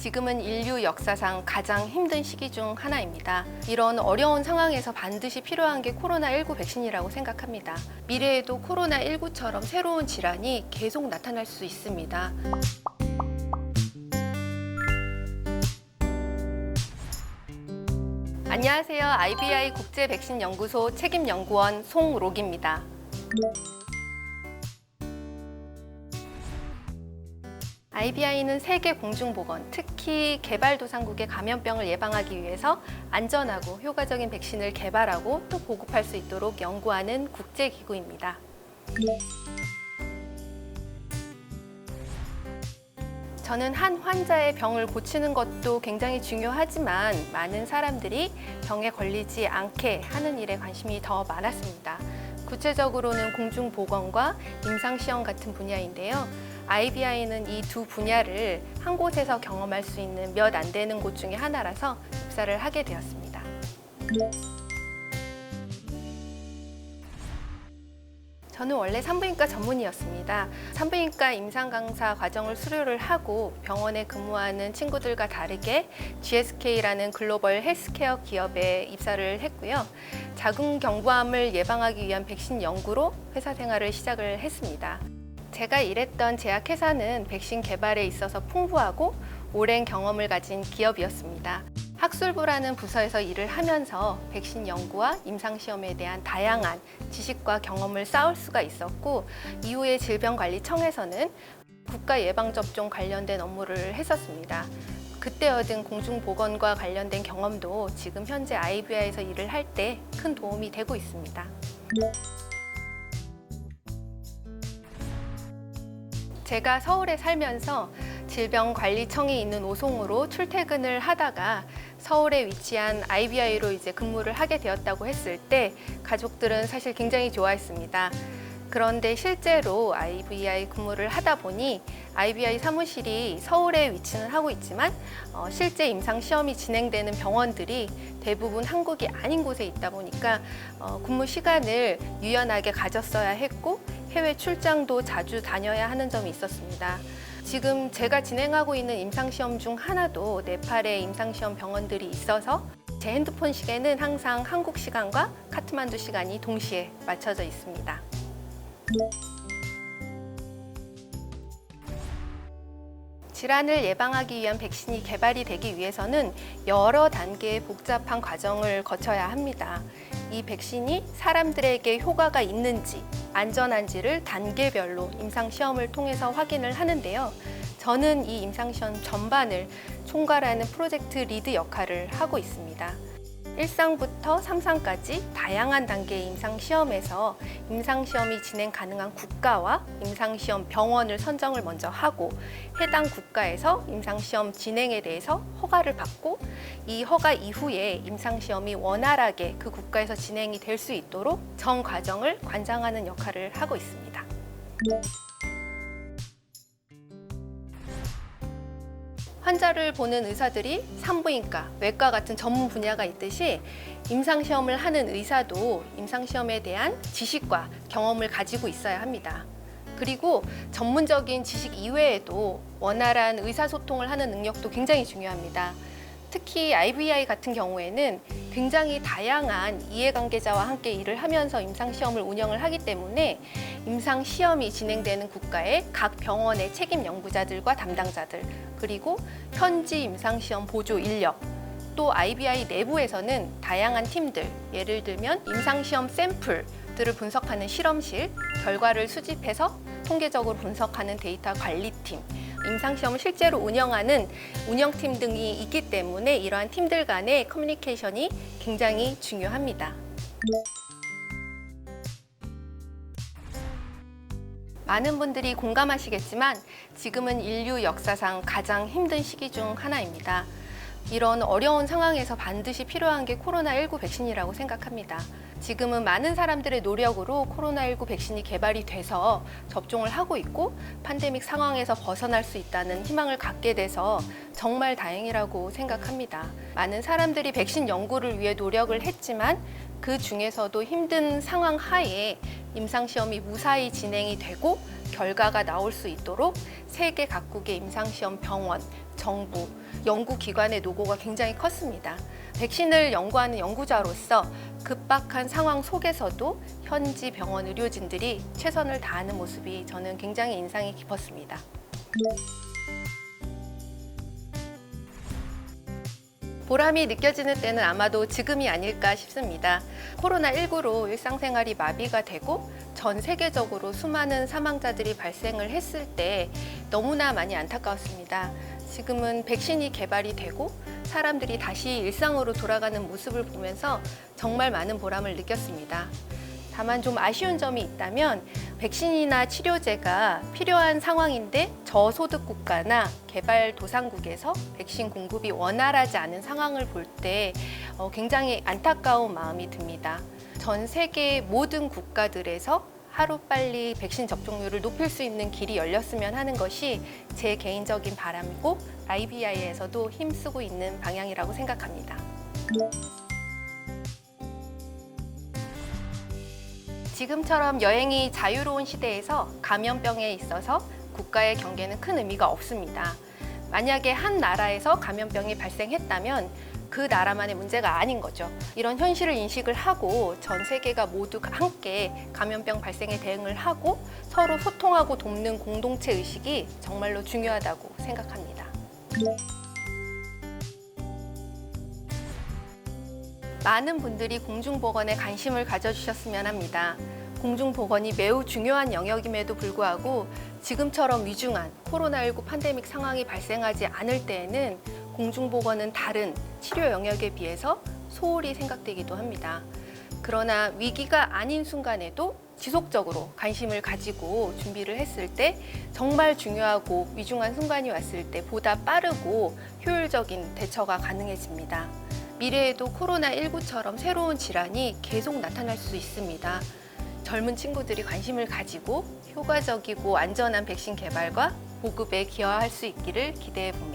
지금은 인류 역사상 가장 힘든 시기 중 하나입니다. 이런 어려운 상황에서 반드시 필요한 게 코로나19 백신이라고 생각합니다. 미래에도 코로나19처럼 새로운 질환이 계속 나타날 수 있습니다. 안녕하세요. IBI 국제 백신 연구소 책임 연구원 송록입니다. IBI는 세계 공중보건, 특히 개발도상국의 감염병을 예방하기 위해서 안전하고 효과적인 백신을 개발하고 또 보급할 수 있도록 연구하는 국제기구입니다. 저는 한 환자의 병을 고치는 것도 굉장히 중요하지만 많은 사람들이 병에 걸리지 않게 하는 일에 관심이 더 많았습니다. 구체적으로는 공중보건과 임상시험 같은 분야인데요. IBI는 이 두 분야를 한 곳에서 경험할 수 있는 몇 안 되는 곳 중에 하나라서 입사를 하게 되었습니다. 저는 원래 산부인과 전문의였습니다. 산부인과 임상 강사 과정을 수료를 하고 병원에 근무하는 친구들과 다르게 GSK라는 글로벌 헬스케어 기업에 입사를 했고요. 자궁 경부암을 예방하기 위한 백신 연구로 회사 생활을 시작을 했습니다. 제가 일했던 제약회사는 백신 개발에 있어서 풍부하고 오랜 경험을 가진 기업이었습니다. 학술부라는 부서에서 일을 하면서 백신 연구와 임상시험에 대한 다양한 지식과 경험을 쌓을 수가 있었고 이후에 질병관리청에서는 국가 예방접종 관련된 업무를 했었습니다. 그때 얻은 공중보건과 관련된 경험도 지금 현재 IBI에서 일을 할 때 큰 도움이 되고 있습니다. 제가 서울에 살면서 질병관리청이 있는 오송으로 출퇴근을 하다가 서울에 위치한 IBI로 이제 근무를 하게 되었다고 했을 때 가족들은 사실 굉장히 좋아했습니다. 그런데 실제로 IBI 근무를 하다 보니 IBI 사무실이 서울에 위치는 하고 있지만 어, 실제 임상 시험이 진행되는 병원들이 대부분 한국이 아닌 곳에 있다 보니까 어, 근무 시간을 유연하게 가졌어야 했고 해외 출장도 자주 다녀야 하는 점이 있었습니다. 지금 제가 진행하고 있는 임상시험 중 하나도 네팔에 임상시험 병원들이 있어서 제 핸드폰 시계는 항상 한국 시간과 카트만두 시간이 동시에 맞춰져 있습니다. 질환을 예방하기 위한 백신이 개발이 되기 위해서는 여러 단계의 복잡한 과정을 거쳐야 합니다. 이 백신이 사람들에게 효과가 있는지 안전한지를 단계별로 임상시험을 통해서 확인을 하는데요. 저는 이 임상시험 전반을 총괄하는 프로젝트 리드 역할을 하고 있습니다. 1상부터 3상까지 다양한 단계의 임상시험에서 임상시험이 진행 가능한 국가와 임상시험 병원을 선정을 먼저 하고 해당 국가에서 임상시험 진행에 대해서 허가를 받고 이 허가 이후에 임상시험이 원활하게 그 국가에서 진행이 될 수 있도록 전 과정을 관장하는 역할을 하고 있습니다. 환자를 보는 의사들이 산부인과, 외과 같은 전문 분야가 있듯이 임상시험을 하는 의사도 임상시험에 대한 지식과 경험을 가지고 있어야 합니다. 그리고 전문적인 지식 이외에도 원활한 의사소통을 하는 능력도 굉장히 중요합니다. 특히 IVI 같은 경우에는 굉장히 다양한 이해관계자와 함께 일을 하면서 임상시험을 운영을 하기 때문에 임상시험이 진행되는 국가의 각 병원의 책임 연구자들과 담당자들, 그리고 현지 임상시험 보조 인력, 또 IBI 내부에서는 다양한 팀들, 예를 들면 임상시험 샘플 들을 분석하는 실험실, 결과를 수집해서 통계적으로 분석하는 데이터 관리팀, 임상시험을 실제로 운영하는 운영팀 등이 있기 때문에 이러한 팀들 간의 커뮤니케이션이 굉장히 중요합니다. 많은 분들이 공감하시겠지만 지금은 인류 역사상 가장 힘든 시기 중 하나입니다. 이런 어려운 상황에서 반드시 필요한 게 코로나19 백신이라고 생각합니다. 지금은 많은 사람들의 노력으로 코로나19 백신이 개발이 돼서 접종을 하고 있고 팬데믹 상황에서 벗어날 수 있다는 희망을 갖게 돼서 정말 다행이라고 생각합니다. 많은 사람들이 백신 연구를 위해 노력을 했지만 그 중에서도 힘든 상황 하에 임상시험이 무사히 진행이 되고 결과가 나올 수 있도록 세계 각국의 임상시험 병원, 정부, 연구기관의 노고가 굉장히 컸습니다. 백신을 연구하는 연구자로서 급박한 상황 속에서도 현지 병원 의료진들이 최선을 다하는 모습이 저는 굉장히 인상이 깊었습니다. 보람이 느껴지는 때는 아마도 지금이 아닐까 싶습니다. 코로나19로 일상생활이 마비가 되고 전 세계적으로 수많은 사망자들이 발생을 했을 때 너무나 많이 안타까웠습니다. 지금은 백신이 개발이 되고 사람들이 다시 일상으로 돌아가는 모습을 보면서 정말 많은 보람을 느꼈습니다. 다만 좀 아쉬운 점이 있다면 백신이나 치료제가 필요한 상황인데 저소득 국가나 개발도상국에서 백신 공급이 원활하지 않은 상황을 볼 때 굉장히 안타까운 마음이 듭니다. 전 세계 모든 국가들에서 하루빨리 백신 접종률을 높일 수 있는 길이 열렸으면 하는 것이 제 개인적인 바람이고 IBI에서도 힘쓰고 있는 방향이라고 생각합니다. 지금처럼 여행이 자유로운 시대에서 감염병에 있어서 국가의 경계는 큰 의미가 없습니다. 만약에 한 나라에서 감염병이 발생했다면 그 나라만의 문제가 아닌 거죠. 이런 현실을 인식을 하고 전 세계가 모두 함께 감염병 발생에 대응을 하고 서로 소통하고 돕는 공동체 의식이 정말로 중요하다고 생각합니다. 많은 분들이 공중보건에 관심을 가져주셨으면 합니다. 공중보건이 매우 중요한 영역임에도 불구하고 지금처럼 위중한 코로나19 팬데믹 상황이 발생하지 않을 때에는 공중보건은 다른 치료 영역에 비해서 소홀히 생각되기도 합니다. 그러나 위기가 아닌 순간에도 지속적으로 관심을 가지고 준비를 했을 때 정말 중요하고 위중한 순간이 왔을 때 보다 빠르고 효율적인 대처가 가능해집니다. 미래에도 코로나19처럼 새로운 질환이 계속 나타날 수 있습니다. 젊은 친구들이 관심을 가지고 효과적이고 안전한 백신 개발과 보급에 기여할 수 있기를 기대해 봅니다.